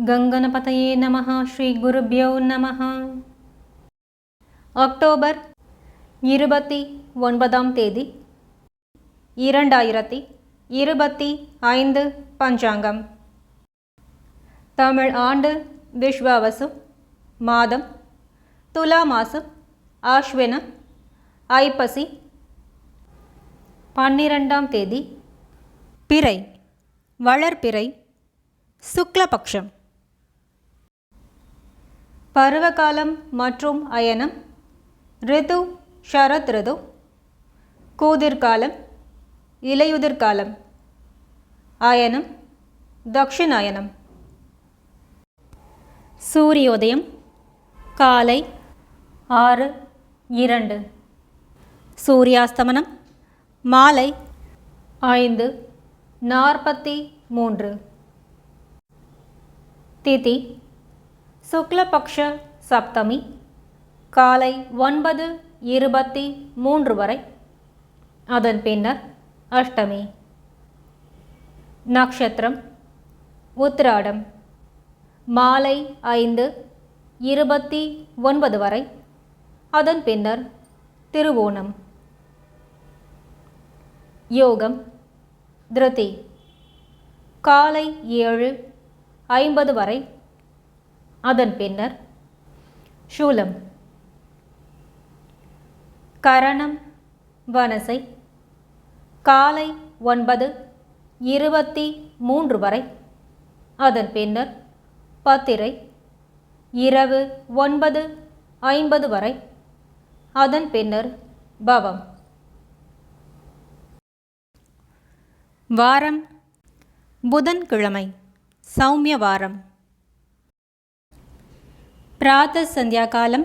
கங்கனபதையே நம ஸ்ரீ குருபியோ நம அக்டோபர் இருபத்தி ஒன்பதாம் தேதி இரண்டாயிரத்தி இருபத்தி ஐந்து பஞ்சாங்கம் தமிழ் ஆண்டு விஸ்வாவசு மாதம் துலா மாசம் ஆஷ்வின ஐப்பசி பன்னிரெண்டாம் தேதி பிறை வளர்பிறை சுக்லபக்ஷம் பருவகாலம் மற்றும் அயனம். ரிது ஷரத் ரிது. கூதிர்காலம் இலையுதிர்காலம். அயனம் தக்ஷிணாயனம். சூரியோதயம் காலை ஆறு இரண்டு. சூரியாஸ்தமனம் மாலை ஐந்து நாற்பத்தி மூன்று. திதி சுக்லபக்ஷ சப்தமி காலை ஒன்பது இருபத்தி மூன்று வரை. அதன் பின்னர் அஷ்டமி. நக்ஷத்திரம் உத்திராடம் மாலை ஐந்து இருபத்தி ஒன்பது வரை. அதன் பின்னர் திருவோணம். யோகம் திருதி காலை ஏழு ஐம்பது வரை. அதன் பின்னர் சூலம். கரணம் வனசை காலை ஒன்பது இருபத்தி மூன்று வரை. அதன் பின்னர் பத்திரை இரவு ஒன்பது ஐம்பது வரை. அதன் பின்னர் பவம். வாரம் புதன்கிழமை சௌமிய வாரம் பிராத்த சந்தியா காலம்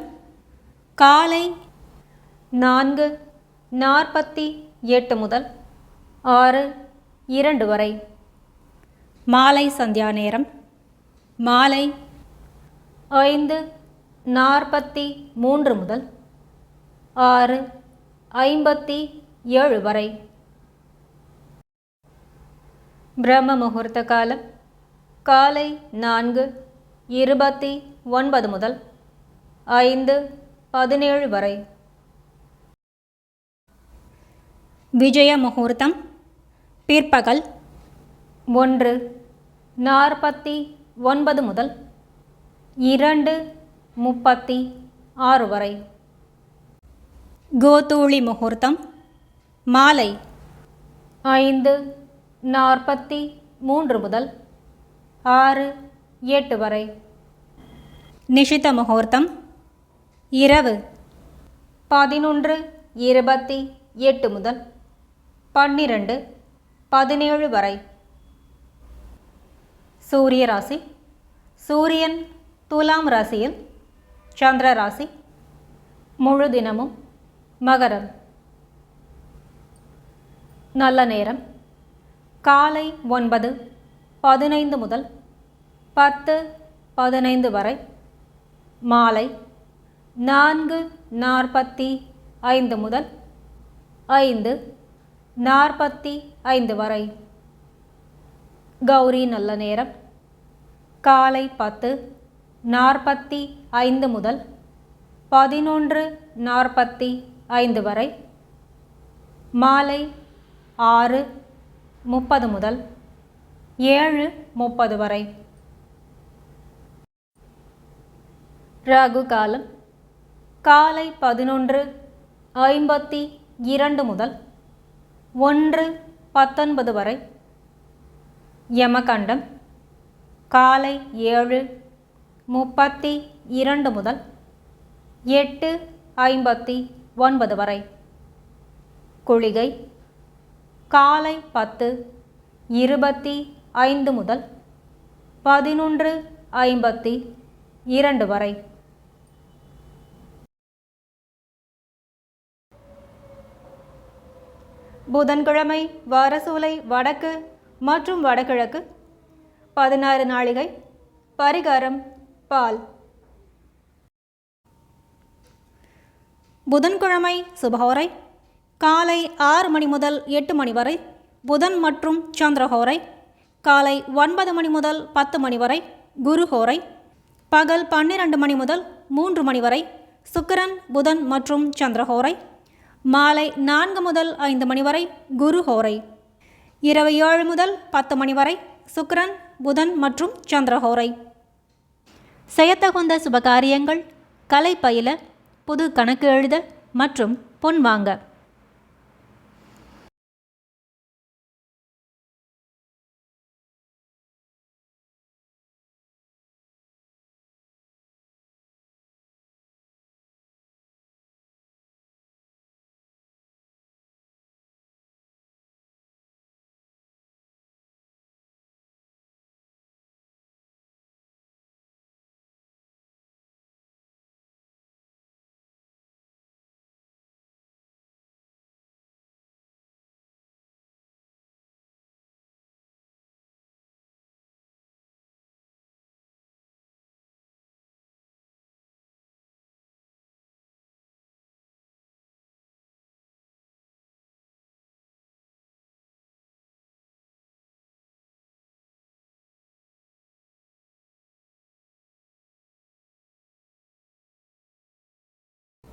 காலை நான்கு நாற்பத்தி எட்டு முதல் ஆறு இரண்டு வரை. மாலை சந்தியா நேரம் மாலை ஐந்து நாற்பத்தி மூன்று முதல் ஆறு ஐம்பத்தி ஏழு வரை. பிரம்ம முகூர்த்த காலம் காலை நான்கு இருபத்தி ஒன்பது முதல் ஐந்து பதினேழு வரை. விஜய முகூர்த்தம் பிற்பகல் ஒன்று நாற்பத்தி ஒன்பது முதல் இரண்டு முப்பத்தி ஆறு வரை. கோதூளி முகூர்த்தம் மாலை ஐந்து நாற்பத்தி மூன்று முதல் ஆறு எட்டு வரை. நிஷித முகூர்த்தம். இரவு. பதினொன்று இருபத்தி எட்டு முதல் பன்னிரண்டு பதினேழு வரை. சூரிய ராசி. சூரியன் துலாம் ராசியில் சந்திர ராசி. முழு தினமும் மகரம். நல்ல நேரம். காலை ஒன்பது பதினைந்து முதல் பத்து பதினைந்து வரை. மாலை நான்கு நாற்பத்தி ஐந்து முதல் ஐந்து நாற்பத்தி ஐந்து வரை. கௌரி நல்ல நேரம். காலை பத்து நாற்பத்தி ஐந்து முதல் பதினொன்று நாற்பத்தி ஐந்து வரை. மாலை ஆறு முப்பது முதல் ஏழு முப்பது வரை. ராகு காலம் காலை பதினொன்று ஐம்பத்தி இரண்டு முதல் ஒன்று பத்தொன்பது வரை. யமகண்டம் காலை ஏழு முப்பத்தி இரண்டு முதல் எட்டு ஐம்பத்தி ஒன்பது வரை. குளிகை காலை பத்து இருபத்தி ஐந்து முதல் பதினொன்று ஐம்பத்தி இரண்டு வரை. புதன்கிழமை வரசூலை வடக்கு மற்றும் வடகிழக்கு பதினாறு நாளிகை பரிகாரம் பால். புதன்கிழமை சுபஹோரை காலை ஆறு மணி முதல் எட்டு மணி வரை புதன் மற்றும் சந்திரஹோரை காலை ஒன்பது மணி முதல் பத்து மணி வரை குருஹோரை பகல் பன்னிரண்டு மணி முதல் மூன்று மணி வரை சுக்கரன் புதன் மற்றும் சந்திரஹோரை மாலை நான்கு முதல் ஐந்து மணி வரை குரு ஹோரை. இரவு ஏழு முதல் பத்து மணி வரை சுக்ரன் புதன் மற்றும் சந்திரஹோரை செய்யத்தகுந்த சுபகாரியங்கள் கலை பயில புது கணக்கு எழுத மற்றும் பொன் வாங்க.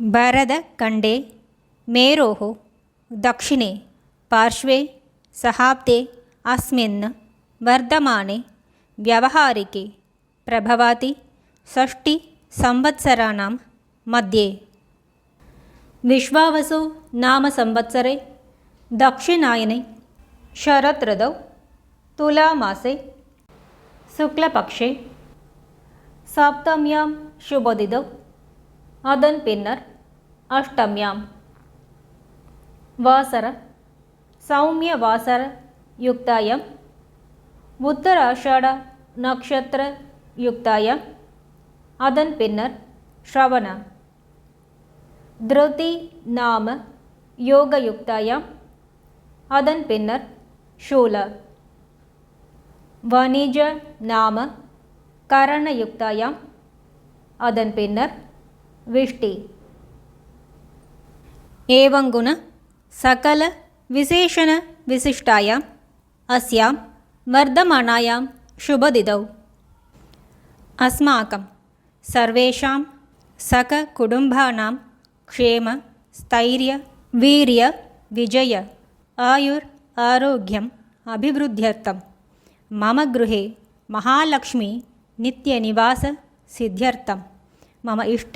भरतखण्डे मेरोः दक्षिणे पार्श्वे सहाब्दे अस्मिन् वर्धमाने व्यवहारिके प्रभवाति षष्टिसंवत्सराणां मध्ये विश्वावसो नाम संवत्सरे दक्षिणायने शरदृतौ तुलामासे शुक्लपक्षे सप्तम्यां शुभदिदौ அதன் பின்னர் அஷ்டமியாம். வாசர சௌமிய வாசர யுக்தாயம். உத்தராஷாட நக்ஷத்திர யுக்தாயம். அதன் பின்னர் ஸ்ரவண திருதி நாம யோக யுக்தாயம். அதன் பின்னர் ஷூல வணிஜ நாம கரண யுக்தாயம். அதன் பின்னர் विष्टि एवङ्गुण सकलविशेषणविशिष्टायाम् अस्यां वर्धमानायां शुभदिदौ अस्माकं सर्वेषां सककुटुम्बानां क्षेम स्थैर्य वीर्य विजय आयुर् आरोग्यम् अभिवृद्ध्यर्थं मम गृहे महालक्ष्मी नित्यनिवाससिद्ध्यर्थं मम इष्ट